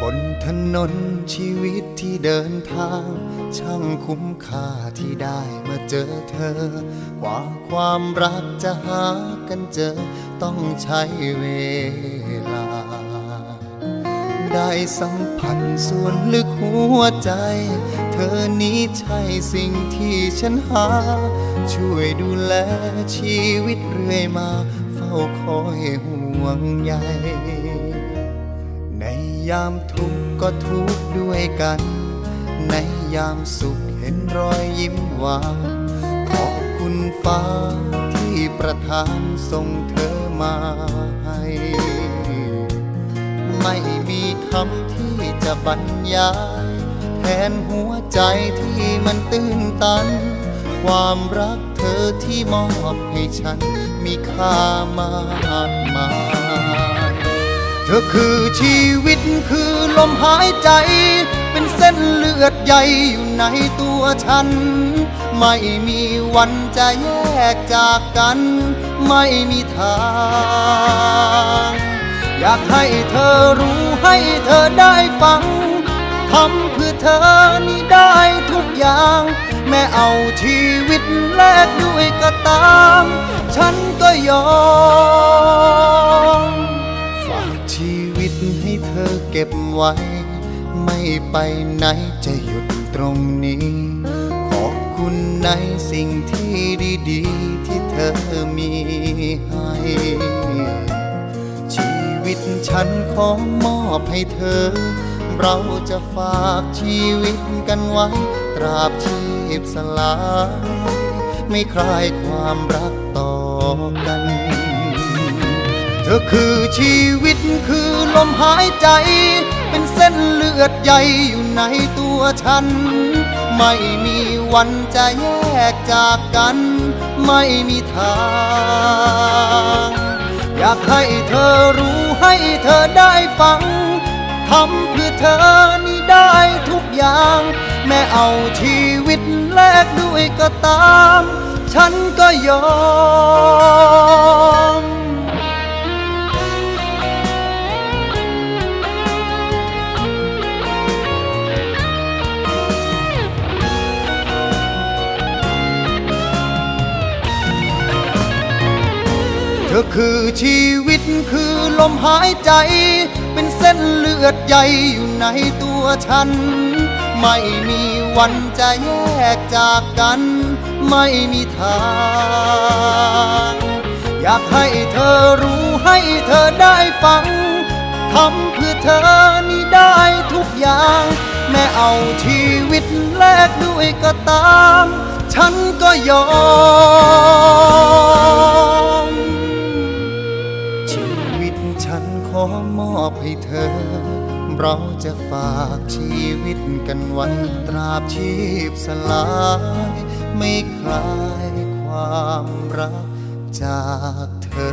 บนถนนชีวิตที่เดินทาง ช่างคุ้มค่าที่ได้มาเจอเธอ กว่าความรักจะหากันเจอ ต้องใช้เวลา ได้สัมผัสส่วนลึกหัวใจ เธอนี้ใช่สิ่งที่ฉันหา ช่วยดูแลชีวิตเรื่อยมา เฝ้าคอยห่วงใย ยามทุกข์ก็ทุกข์ด้วยกัน ในยามสุขเห็นรอยยิ้มหวานขอบคุณฟ้าที่ประทานส่งเธอมาให้ไม่มีคำที่จะบรรยาย แทนหัวใจที่มันตื้นตัน ความรักเธอที่มอบให้ฉันมีค่ามากมาย ธอคือชีวิตคือลมหายใจ เป็นเส้นเลือดใหญ่อยู่ในตัวฉัน ไม่มีวันจะแยกจากกัน ไม่มีทาง อยากให้เธอรู้ให้เธอได้ฟังทำเพื่อเธอนี่ได้ทุกอย่าง แม้เอาชีวิตแลกด้วยก็ตาม ฉันก็ยอม ชีวิตให้เธอเก็บไว้ ไม่ไปไหนจะหยุดตรงนี้ ขอบคุณในสิ่งที่ดีๆ ที่เธอมีให้ ชีวิตฉันขอมอบให้เธอ เราจะฝากชีวิตกันไว้ ตราบชีพสลายไม่คลายความรักต่อกัน ธอคือชีวิตคือลมหายใจ เป็นเส้นเลือดใหญ่อยู่ในตัวฉัน ไม่มีวันจะแยกจากกัน ไม่มีทาง อยากให้เธอรู้ให้เธอได้ฟังทำเพื่อเธอนี่ได้ทุกอย่าง แม้เอาชีวิตแลกด้วยก็ตาม ฉันก็ยอม เธอคือชีวิตคือลมหายใจ เป็นเส้นเลือดใหญ่อยู่ในตัวฉัน ไม่มีวันจะแยกจากกัน ไม่มีทาง อยากให้เธอรู้ให้เธอได้ฟังทำเพื่อเธอนี่ได้ทุกอย่าง แม้เอาชีวิตแลกด้วยก็ตาม ฉันก็ยอม ฉันขอมอบให้เธอ เราจะฝากชีวิตกันไว้ตราบชีพสลาย ไม่คลายความรักจากเธอ